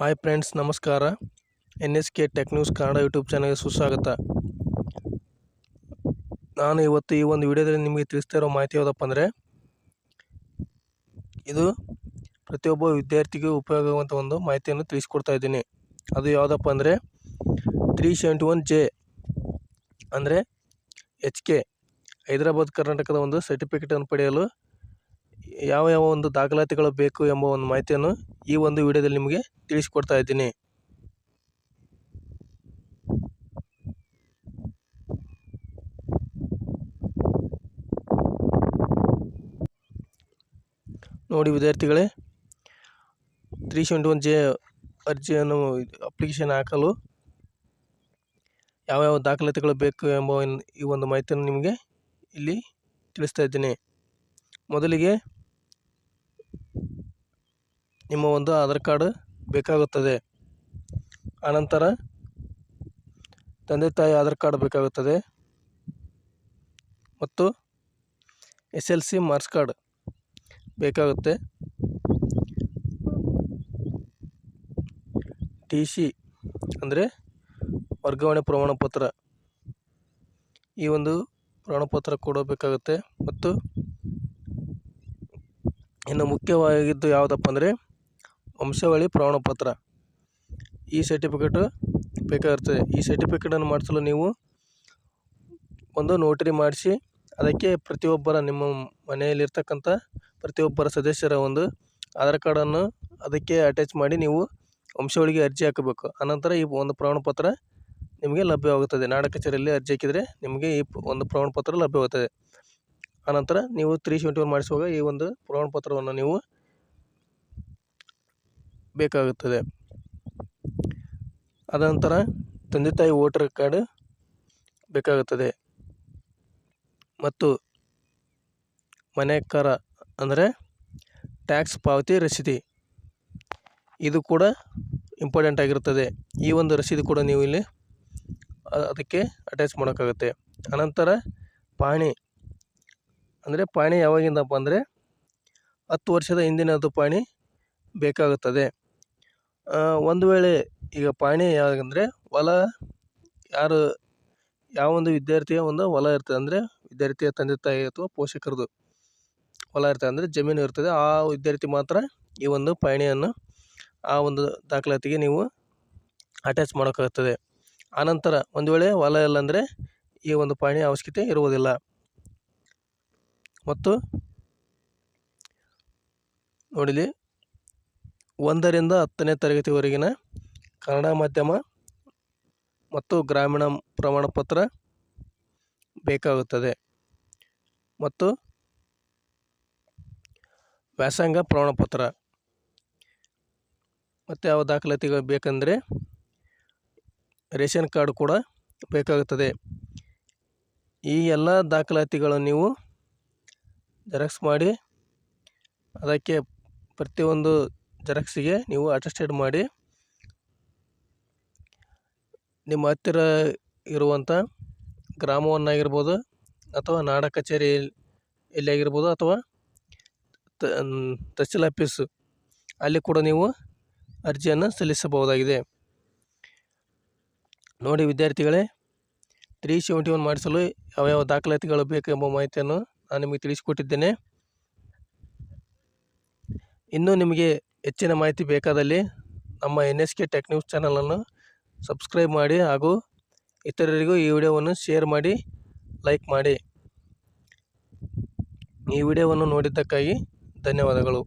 Hi friends, ನಮಸ್ಕಾರ. N S K tech news Kannada YouTube ಚಾನಲ್ಗೆ ಸುಸ್ವಾಗತ. ನಾನು ಇವತ್ತು ಈ ಒಂದು ವಿಡಿಯೋದಲ್ಲಿ ನಿಮಗೆ ತಿಳಿಸ್ತಾ ಇರೋ ಮಾಹಿತಿ ಯಾವುದಪ್ಪ ಅಂದರೆ, ಇದು ಪ್ರತಿಯೊಬ್ಬ ವಿದ್ಯಾರ್ಥಿಗೂ ಆಗುವಂಥ ಒಂದು ಮಾಹಿತಿಯನ್ನು ತಿಳಿಸ್ಕೊಡ್ತಾ ಇದ್ದೀನಿ. ಅದು ಯಾವುದಪ್ಪ ಅಂದರೆ ತ್ರೀ ಸೆವೆಂಟಿ ಒನ್ ಜೆ ಅಂದರೆ ಎಚ್ ಕೆ ಹೈದರಾಬಾದ್, ಕರ್ನಾಟಕದ ಒಂದು ಸರ್ಟಿಫಿಕೇಟನ್ನು ಪಡೆಯಲು ಯಾವ ಯಾವ ಒಂದು ದಾಖಲಾತಿಗಳು ಬೇಕು ಎಂಬ ಒಂದು ಮಾಹಿತಿಯನ್ನು ಈ ಒಂದು ವಿಡಿಯೋದಲ್ಲಿ ನಿಮಗೆ ತಿಳಿಸಿಕೊಡ್ತಾ ಇದ್ದೀನಿ. ನೋಡಿ ವಿದ್ಯಾರ್ಥಿಗಳೇ ತ್ರೀ ಸೆವೆಂಟಿ ಒನ್ ಜೆ ಅರ್ಜಿಯನ್ನು ಅಪ್ಲಿಕೇಶನ್ ಹಾಕಲು ಯಾವ ಯಾವ ದಾಖಲಾತಿಗಳು ಬೇಕು ಎಂಬ ಈ ಒಂದು ಮಾಹಿತಿಯನ್ನು ನಿಮಗೆ ಇಲ್ಲಿ ತಿಳಿಸ್ತಾ ಇದ್ದೀನಿ. ಮೊದಲಿಗೆ ನಿಮ್ಮ ಒಂದು ಆಧಾರ್ ಕಾರ್ಡ್ ಬೇಕಾಗುತ್ತದೆ. ಆನಂತರ ತಂದೆ ತಾಯಿ ಆಧಾರ್ ಕಾರ್ಡ್ ಬೇಕಾಗುತ್ತದೆ. ಮತ್ತು S L C marks card ಬೇಕಾಗುತ್ತೆ. ಟಿ ಸಿ ಅಂದರೆ ವರ್ಗಾವಣೆ ಪ್ರಮಾಣಪತ್ರ. ಈ ಒಂದು ಪ್ರಮಾಣಪತ್ರ ಕೂಡ ಬೇಕಾಗುತ್ತೆ. ಮತ್ತು ಇನ್ನು ಮುಖ್ಯವಾಗಿದ್ದು ಯಾವುದಪ್ಪ ಅಂದರೆ ವಂಶಾವಳಿ ಪ್ರಮಾಣಪತ್ರ. ಈ ಸರ್ಟಿಫಿಕೇಟು ಬೇಕಾಗಿರ್ತದೆ. ಈ ಸರ್ಟಿಫಿಕೇಟನ್ನು ಮಾಡಿಸಲು ನೀವು ಒಂದು ನೋಟರಿ ಮಾಡಿಸಿ, ಅದಕ್ಕೆ ಪ್ರತಿಯೊಬ್ಬರ ನಿಮ್ಮ ಮನೆಯಲ್ಲಿರ್ತಕ್ಕಂಥ ಪ್ರತಿಯೊಬ್ಬರ ಸದಸ್ಯರ ಒಂದು ಆಧಾರ್ ಕಾರ್ಡನ್ನು ಅದಕ್ಕೆ ಅಟ್ಯಾಚ್ ಮಾಡಿ ನೀವು ವಂಶಾವಳಿಗೆ ಅರ್ಜಿ ಹಾಕಬೇಕು. ಆನಂತರ ಈ ಒಂದು ಪ್ರಮಾಣಪತ್ರ ನಿಮಗೆ ಲಭ್ಯವಾಗುತ್ತದೆ. ನಾಡ ಕಚೇರಿಯಲ್ಲಿ ಅರ್ಜಿ ಹಾಕಿದರೆ ನಿಮಗೆ ಈ ಒಂದು ಪ್ರಮಾಣಪತ್ರ ಲಭ್ಯವಾಗುತ್ತದೆ. ಆನಂತರ ನೀವು ತ್ರೀ ಸೆವೆಂಟಿ ಒನ್ ಮಾಡಿಸುವಾಗ ಈ ಒಂದು ಪ್ರಮಾಣಪತ್ರವನ್ನು ನೀವು ಬೇಕಾಗುತ್ತದೆ. ಅದ ನಂತರ ತಂದೆ ತಾಯಿ ವೋಟರ್ ಕಾರ್ಡ್ ಬೇಕಾಗುತ್ತದೆ. ಮತ್ತು ಮನೆ ಕರ ಅಂದರೆ ಟ್ಯಾಕ್ಸ್ ಪಾವತಿ ರಸೀದಿ ಇದು ಕೂಡ ಇಂಪಾರ್ಟೆಂಟ್ ಆಗಿರುತ್ತದೆ. ಈ ಒಂದು ರಸೀದಿ ಕೂಡ ನೀವು ಇಲ್ಲಿ ಅದಕ್ಕೆ ಅಟ್ಯಾಚ್ ಮಾಡೋಕ್ಕಾಗುತ್ತೆ. ಅನಂತರ ಪಾಣಿ ಅಂದರೆ ಪಾಣಿ ಯಾವಾಗಿಂದಪ್ಪ ಅಂದರೆ ಹತ್ತು ವರ್ಷದ ಹಿಂದಿನದು ಪಾಣಿ ಬೇಕಾಗುತ್ತದೆ. ಒಂದು ವೇಳೆ ಈಗ ಪಾಣಿ ಯಾವಾಗಂದರೆ ಹೊಲ ಯಾರು, ಯಾವ ಒಂದು ವಿದ್ಯಾರ್ಥಿಯ ಒಂದು ಹೊಲ ಇರ್ತದೆ ಅಂದರೆ ವಿದ್ಯಾರ್ಥಿಯ ತಂದೆ ತಾಯಿ ಅಥವಾ ಪೋಷಕರದು ಹೊಲ ಇರ್ತದೆ ಅಂದರೆ ಜಮೀನು ಇರ್ತದೆ. ಆ ವಿದ್ಯಾರ್ಥಿ ಮಾತ್ರ ಈ ಒಂದು ಪಹಣಿಯನ್ನು ಆ ಒಂದು ದಾಖಲಾತಿಗೆ ನೀವು ಅಟ್ಯಾಚ್ ಮಾಡೋಕ್ಕಾಗ್ತದೆ. ಆನಂತರ ಒಂದು ವೇಳೆ ಹೊಲ ಇಲ್ಲ ಅಂದರೆ ಈ ಒಂದು ಪಹಣಿ ಅವಶ್ಯಕತೆ ಇರುವುದಿಲ್ಲ. ಮತ್ತು ನೋಡಿಲಿ ಒಂದರಿಂದ ಹತ್ತನೇ ತರಗತಿವರೆಗಿನ ಕನ್ನಡ ಮಾಧ್ಯಮ ಮತ್ತು ಗ್ರಾಮೀಣ ಪ್ರಮಾಣ ಪತ್ರ ಬೇಕಾಗುತ್ತದೆ ಮತ್ತು ವ್ಯಾಸಂಗ ಪ್ರಮಾಣಪತ್ರ. ಮತ್ತು ಯಾವ ದಾಖಲಾತಿಗಳು ಬೇಕೆಂದರೆ ರೇಷನ್ ಕಾರ್ಡ್ ಕೂಡ ಬೇಕಾಗುತ್ತದೆ. ಈ ಎಲ್ಲ ದಾಖಲಾತಿಗಳನ್ನು ನೀವು ಜೆರಾಕ್ಸ್ ಮಾಡಿ ಅದಕ್ಕೆ ಪ್ರತಿಯೊಂದು ಜೆರಾಕ್ಸಿಗೆ ನೀವು ಅಟೆಸ್ಟೆಡ್ ಮಾಡಿ ನಿಮ್ಮ ಹತ್ತಿರ ಇರುವಂಥ ಗ್ರಾಮವನ್ನಾಗಿರ್ಬೋದು ಅಥವಾ ನಾಡ ಕಚೇರಿ ಎಲ್ಲಿ ಆಗಿರ್ಬೋದು ಅಥವಾ ತಹಸೀಲ್ ಆಫೀಸು, ಅಲ್ಲಿ ಕೂಡ ನೀವು ಅರ್ಜಿಯನ್ನು ಸಲ್ಲಿಸಬಹುದಾಗಿದೆ. ನೋಡಿ ವಿದ್ಯಾರ್ಥಿಗಳೇ ತ್ರೀ ಸೆವೆಂಟಿ ಒನ್ ಮಾಡಿಸಲು ಯಾವ ಯಾವ ದಾಖಲಾತಿಗಳು ಬೇಕು ಎಂಬ ಮಾಹಿತಿಯನ್ನು ನಾನು ನಿಮಗೆ ತಿಳಿಸಿಕೊಟ್ಟಿದ್ದೇನೆ. ಇನ್ನೂ ನಿಮಗೆ ಹೆಚ್ಚಿನ ಮಾಹಿತಿ ಬೇಕಾದಲ್ಲಿ ನಮ್ಮ N S K tech news ಚಾನಲನ್ನು ಸಬ್ಸ್ಕ್ರೈಬ್ ಮಾಡಿ ಹಾಗೂ ಇತರರಿಗೂ ಈ ವಿಡಿಯೋವನ್ನು ಶೇರ್ ಮಾಡಿ, ಲೈಕ್ ಮಾಡಿ. ಈ ವಿಡಿಯೋವನ್ನು ನೋಡಿದ್ದಕ್ಕಾಗಿ ಧನ್ಯವಾದಗಳು.